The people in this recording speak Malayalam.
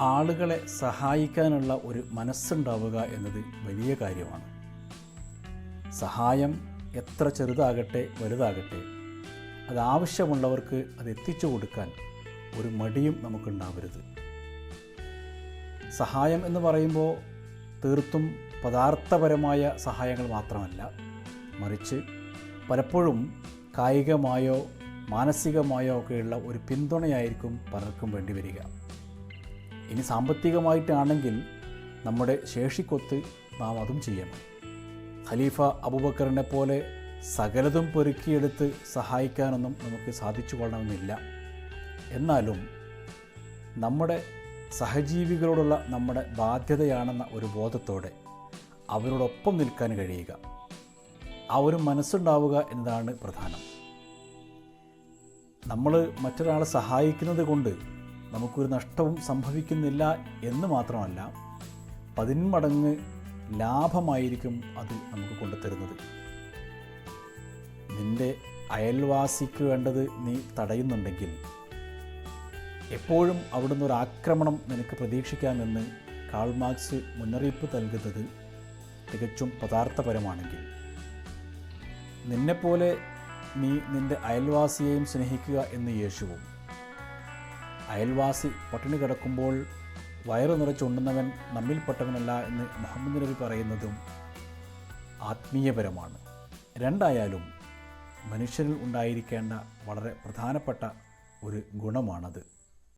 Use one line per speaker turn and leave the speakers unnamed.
ആളുകളെ സഹായിക്കാനുള്ള ഒരു മനസ്സുണ്ടാവുക എന്നത് വലിയ കാര്യമാണ്. സഹായം എത്ര ചെറുതാകട്ടെ വലുതാകട്ടെ അത് ആവശ്യമുള്ളവർക്ക് അത് എത്തിച്ചു കൊടുക്കാൻ ഒരു മടിയും നമുക്കുണ്ടാവരുത്. സഹായം എന്ന് പറയുമ്പോൾ തീർത്തും പദാർത്ഥപരമായ സഹായങ്ങൾ മാത്രമല്ല മറിച്ച് പലപ്പോഴും കായികമായോ മാനസികമായോ ഒക്കെയുള്ള ഒരു പിന്തുണയായിരിക്കും പലർക്കും വേണ്ടി വരിക. ഇനി സാമ്പത്തികമായിട്ടാണെങ്കിൽ നമ്മുടെ ശേഷിക്കൊത്ത് നാം അതും ചെയ്യണം. ഖലീഫ അബൂബക്കറിനെ പോലെ സകലതും പെറുക്കിയെടുത്ത് സഹായിക്കാനൊന്നും നമുക്ക് സാധിച്ചു കൊള്ളണമെന്നില്ല. എന്നാലും നമ്മുടെ സഹജീവികളോടുള്ള നമ്മുടെ ബാധ്യതയാണെന്ന ഒരു ബോധത്തോടെ അവരോടൊപ്പം നിൽക്കാൻ കഴിയുക. ആ ഒരു മനസ്സുണ്ടാവുക എന്നതാണ് പ്രധാനം. നമ്മൾ മറ്റൊരാളെ സഹായിക്കുന്നത് കൊണ്ട് നമുക്കൊരു നഷ്ടവും സംഭവിക്കുന്നില്ല എന്ന് മാത്രമല്ല പതിന്മടങ്ങ് ലാഭമായിരിക്കും അത് നമുക്ക് കൊണ്ടുതരുന്നത്. നിന്റെ അയൽവാസിക്ക് വേണ്ടത് നീ തടയുന്നുണ്ടെങ്കിൽ എപ്പോഴും അവിടുന്ന് ഒരു ആക്രമണം നിനക്ക് പ്രതീക്ഷിക്കാമെന്ന് കാൾമാർക്സ് മുന്നറിയിപ്പ് നൽകുന്നത് തികച്ചും പദാർത്ഥപരമാണെങ്കിൽ നിന്നെപ്പോലെ നീ നിന്റെ അയൽവാസിയെയും സ്നേഹിക്കുക എന്ന് യേശുവും അയൽവാസി പട്ടിണി കിടക്കുമ്പോൾ വയറു നിറച്ചുണ്ണുന്നവൻ നമ്മിൽപ്പെട്ടവനല്ല എന്ന് മുഹമ്മദ് നബി പറയുന്നതും ആത്മീയപരമാണ്. രണ്ടായാലും മനുഷ്യരിൽ ഉണ്ടായിരിക്കേണ്ട വളരെ പ്രധാനപ്പെട്ട ഒരു ഗുണമാണത്.